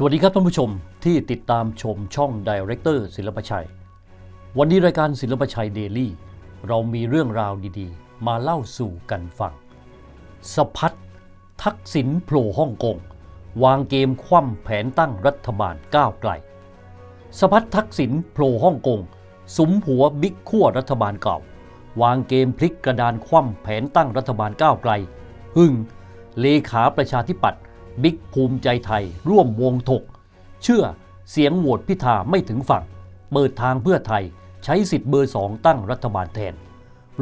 สวัสดีครับท่านผู้ชมที่ติดตามชมช่องดีเรคเตอร์ศิลปชัย วันนี้รายการศิลปชัยเดลี่เรามีเรื่องราวดีๆ มาเล่าสู่กันฟัง สพัดทักษิณโผล่ฮ่องกง วางเกมคว่ำแผนตั้งรัฐบาลก้าวไกล สพัดทักษิณโผล่ฮ่องกงสมหัวบิ๊กขั้วรัฐบาลเก่า วางเกมพลิกกระดานคว่ำแผนตั้งรัฐบาลก้าวไกล หึ่งเลขาประชาธิปัตย์ บิ๊กภูมิใจไทย ร่วมวงถก เชื่อเสียงโหวตพิธาไม่ถึงฝั่ง เปิดทางเพื่อไทยใช้สิทธิ์เบอร์สองตั้งรัฐบาลแทน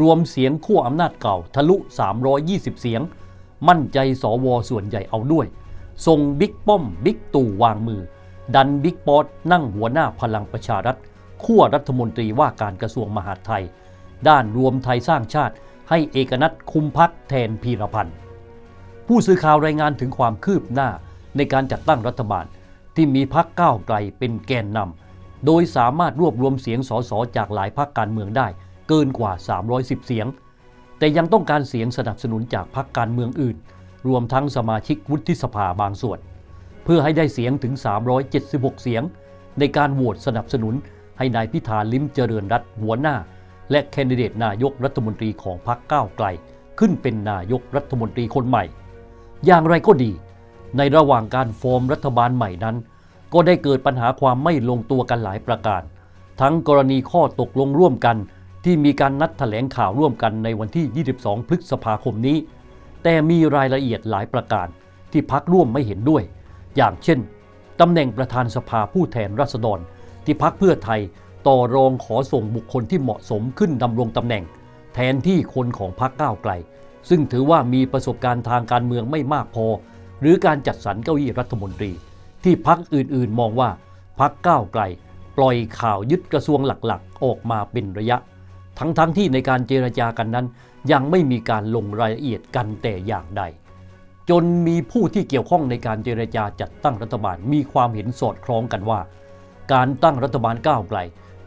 รวมเสียงขั้วอำนาจเก่าทะลุ 320 เสียง มั่นใจสวส่วนใหญ่เอาด้วยส่งบิ๊กป้อมบิ๊กตู่วางมือ ดันบิ๊กป๊อตนั่งหัวหน้าพลังประชารัฐขั้วรัฐมนตรีว่าการกระทรวงมหาดไทย ด้านรวมไทยสร้างชาติให้เอกนัทคุมพักแทนพีรพันธ์ ผู้สื่อข่าวรายงานถึงความคืบหน้าในการจัดตั้งรัฐบาล ที่มีพักก้าวไกลเป็นแกนนำโดยสามารถรวบรวมเสียงสสจากหลายพรรคการเมืองได้ เกินกว่า 310 เสียง แต่ยังต้องการเสียงสนับสนุนจากพรรคการเมืองอื่น รวมทั้งสมาชิกวุฒิสภาบางส่วน เพื่อให้ได้เสียงถึง 376 เสียง ในการโหวตสนับสนุนให้นายพิธาลิ้มเจริญรัตหัวหน้า และแคนดิเดตนายกรัฐมนตรีของพรรคก้าวไกล ขึ้นเป็นนายกรัฐมนตรีคนใหม่ อย่างไรก็ดี ในระหว่างการฟอร์มรัฐบาลใหม่นั้น ก็ได้เกิดปัญหาความไม่ลงตัวกันหลายประการ ทั้งกรณีข้อตกลงร่วมกันที่มีการนัดแถลงข่าวร่วมกันในวันที่ 22 พฤษภาคมนี้ แต่มีรายละเอียดหลายประการ ที่พักร่วมไม่เห็นด้วย อย่างเช่นตำแหน่งประธานสภาผู้แทนราษฎร ที่พักเพื่อไทยต่อรองขอส่งบุคคลที่เหมาะสมขึ้นดำรงตำแหน่ง แทนที่คนของพักก้าวไกล ซึ่งถือว่ามีประสบการณ์ทางการเมืองไม่มากพอ หรือการจัดสรรเก้าอี้รัฐมนตรี ที่พักอื่นๆ มองว่าพักก้าวไกล ปล่อยข่าวยึดกระทรวงหลักๆ ออกมาเป็นระยะ ทั้งๆทที่ในการเจรจากันนั้น ยังไม่มีการลงรายละเอียดกันแต่อย่างใด จนมีผู้ที่เกี่ยวข้องในการเจรจาจัดตั้งรัฐบาลมีความเห็นสอดคล้องกันว่า การตั้งรัฐบาลก้าวไกล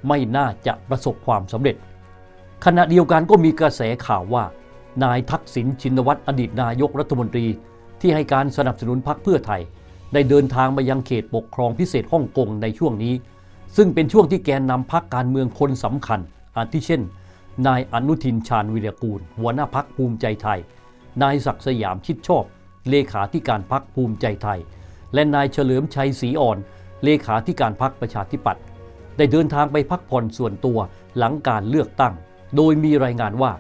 ไม่น่าจะประสบความสำเร็จ ขณะเดียวกันก็มีกระแสข่าวว่า นายทักษิณชินวัตรอดีตนายกรัฐมนตรี ที่ให้การสนับสนุนพรรคเพื่อไทย ได้เดินทางมายังเขตปกครองพิเศษฮ่องกงในช่วงนี้ ซึ่งเป็นช่วงที่แกนนำพรรคการเมืองคนสำคัญ อาทิเช่น นายอนุทินชาญวิรกูล หัวหน้าพักภูมิใจไทย นายศักดิ์สยามชิดชอบ เลขาธิการพักภูมิใจไทย และนายเฉลิมชัยศรีอ่อน เลขาธิการพักประชาธิปัตย์ได้เดินทางไปพักผ่อนส่วนตัวหลังการเลือกตั้ง โดยมีรายงานว่า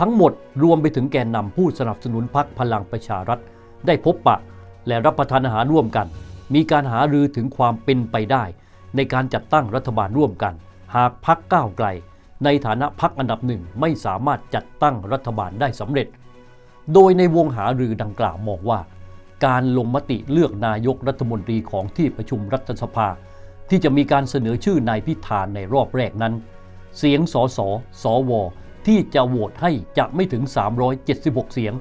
ทั้งหมดรวมไปถึงแกนนำผู้สนับสนุนพักพลังประชารัฐ ได้พบปะ และรับประทานอาหารร่วมกัน มีการหารือถึงความเป็นไปได้ ในการจัดตั้งรัฐบาลร่วมกัน หากพักก้าวไกล ในฐานะพักอันดับหนึ่งไม่สามารถจัดตั้งรัฐบาลได้สำเร็จ โดยในวงหารือดังกล่าวมองว่า การลงมติเลือกนายกรัฐมนตรีของที่ประชุมรัฐสภา ที่จะมีการเสนอชื่อนายพิธาในรอบแรกนั้น เสียงสสสว ที่จะโหวตให้จะไม่ถึง 376 เสียง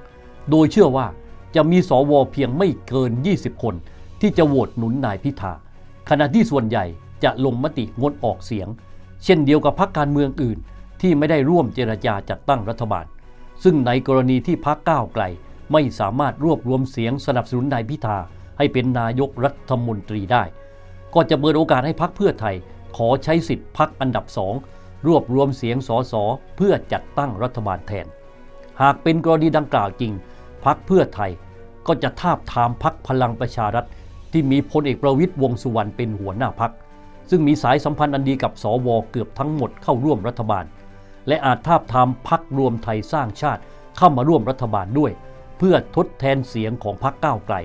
โดยเชื่อว่าจะมีสวเพียงไม่เกิน 20 คน ที่จะโหวตหนุนนายพิธา ขณะที่ส่วนใหญ่จะลงมติงดออกเสียง เช่นเดียวกับพรรคการเมืองอื่น ที่ไม่ได้ร่วมเจรจาจัดตั้งรัฐบาล ซึ่งในกรณีที่พรรคก้าวไกล ไม่สามารถรวบรวมเสียงสนับสนุนนายพิธา ให้เป็นนายกรัฐมนตรีได้ ก็จะเปิดโอกาสให้พรรคเพื่อไทย ขอใช้สิทธิ์พรรคอันดับสอง รวบรวมเสียงสสเพื่อจัดตั้งรัฐบาลแทน หากเป็นกรณีดังกล่าวจริงพรรคเพื่อไทยก็จะทาบทามพรรคพลังประชารัฐ ที่มีพลเอกประวิตยวงสุวรรณเป็นหัวหน้าพรรคซึ่งมีสายสัมพันธ์อันดีกับสวเกือบทั้งหมดเข้าร่วมรัฐบาล และอาจทาบทามพรรครวมไทยสร้างชาติเข้ามาร่วมรัฐบาลด้วย เพื่อทดแทนเสียงของพรรคก้าวไกล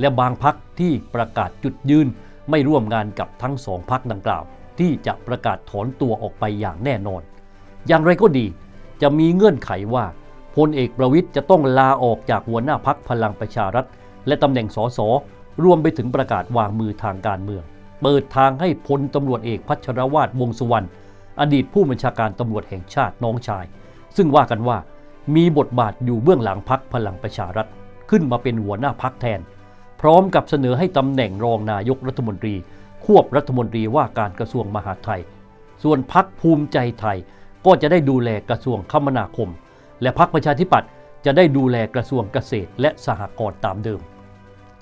และบางพรรคที่ประกาศจุดยืนไม่ร่วมงานกับทั้งสองพรรคดังกล่าว ที่จะประกาศถอนตัวออกไปอย่างแน่นอน อย่างไรก็ดี จะมีเงื่อนไขว่าพลเอกประวิทย์จะต้องลาออกจากหัวหน้าพักพลังประชารัฐ และตำแหน่งสสรวมไปถึงประกาศวางมือทางการเมือง เปิดทางให้พลตำรวจเอกพัชรวาทวงสุวรรณอดีตผู้บัญชาการตำรวจแห่งชาติน้องชาย ซึ่งว่ากันว่ามีบทบาทอยู่เบื้องหลังพักพลังประชารัฐ ขึ้นมาเป็นหัวหน้าพักแทน พร้อมกับเสนอให้ตำแหน่งรองนายกรัฐมนตรี ควบรัฐมนตรีว่าการกระทรวงมหาดไทย ส่วนพักภูมิใจไทยก็จะได้ดูแลกระทรวงคมนาคม และพักประชาธิปัตย์จะได้ดูแลกระทรวงเกษตรและสหกรณ์ตามเดิม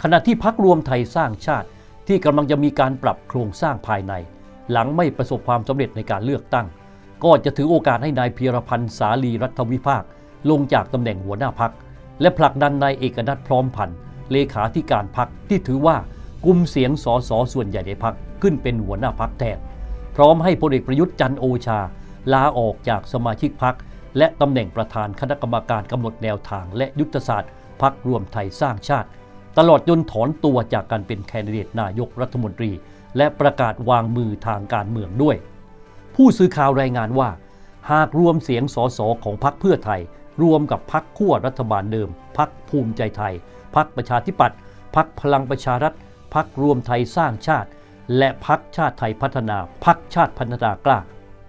ขณะที่พักรวมไทยสร้างชาติที่กำลังจะมีการปรับโครงสร้างภายใน หลังไม่ประสบความสำเร็จในการเลือกตั้ง ก็จะถือโอกาสให้นายพีรพันธ์สาลีรัฐวิภาค ลงจากตำแหน่งหัวหน้าพัก และผลักดันนายเอกนัทพร้อมพันธ์เลขาธิการพักที่ถือว่า กลุ่มเสียงสอสอส่วนใหญ่ในพักขึ้นเป็นหัวหน้าพักแทน พร้อมให้พลเอกประยุทธ์จันโอชา ลาออกจากสมาชิกพัก และตำแหน่งประธานคณะกรรมการกำหนดแนวทางและยุทธศาสตร์พักรวมไทยสร้างชาติ ตลอดจนถอนตัวจากการเป็นแคนดิเดตนายกรัฐมนตรี และประกาศวางมือทางการเมืองด้วย ผู้สื่อข่าวรายงานว่า หากรวมเสียงสสของพรรคเพื่อไทย รวมกับพรรคขั้วรัฐบาลเดิมพรรคภูมิใจไทยพรรคประชาธิปัตย์พรรคพลังประชารัฐ พรรครวมไทยสร้างชาติ และพรรคชาติไทยพัฒนาพรรคชาติพัฒนากล้า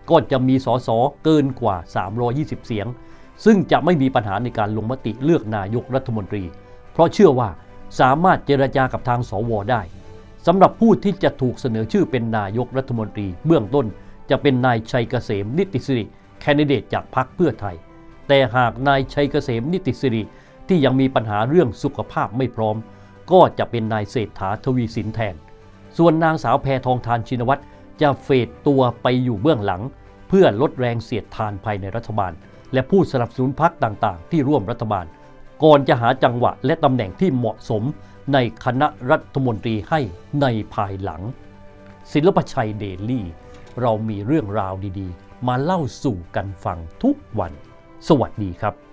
ก็จะมีสสเกินกว่า 320 เสียง ซึ่งจะไม่มีปัญหาในการลงมติเลือกนายกรัฐมนตรี เพราะเชื่อว่าสามารถเจรจากับทางสวได้สำหรับผู้ที่จะถูกเสนอชื่อเป็นนายกรัฐมนตรี เบื้องต้นจะเป็นนายชัยเกษมนิติสิริแคนดิเดตจากพรรคเพื่อไทย แต่หากนายชัยเกษมนิติสิริที่ยังมีปัญหาเรื่องสุขภาพไม่พร้อม ก็จะเป็นนายเศรษฐาทวีสินแทน ส่วนนางสาวแพทองทานชินวัตรจะเฟดตัวไปอยู่เบื้องหลัง เพื่อลดแรงเสียดทานภายในรัฐบาล และผู้สนับสนุนพรรคต่างๆ ที่ร่วมรัฐบาล ก่อนจะหาจังหวะและตำแหน่งที่เหมาะสมในคณะรัฐมนตรีให้ในภายหลัง ศิลปชัยเดลี่ เรามีเรื่องราวดีๆ มาเล่าสู่กันฟังทุกวัน สวัสดีครับ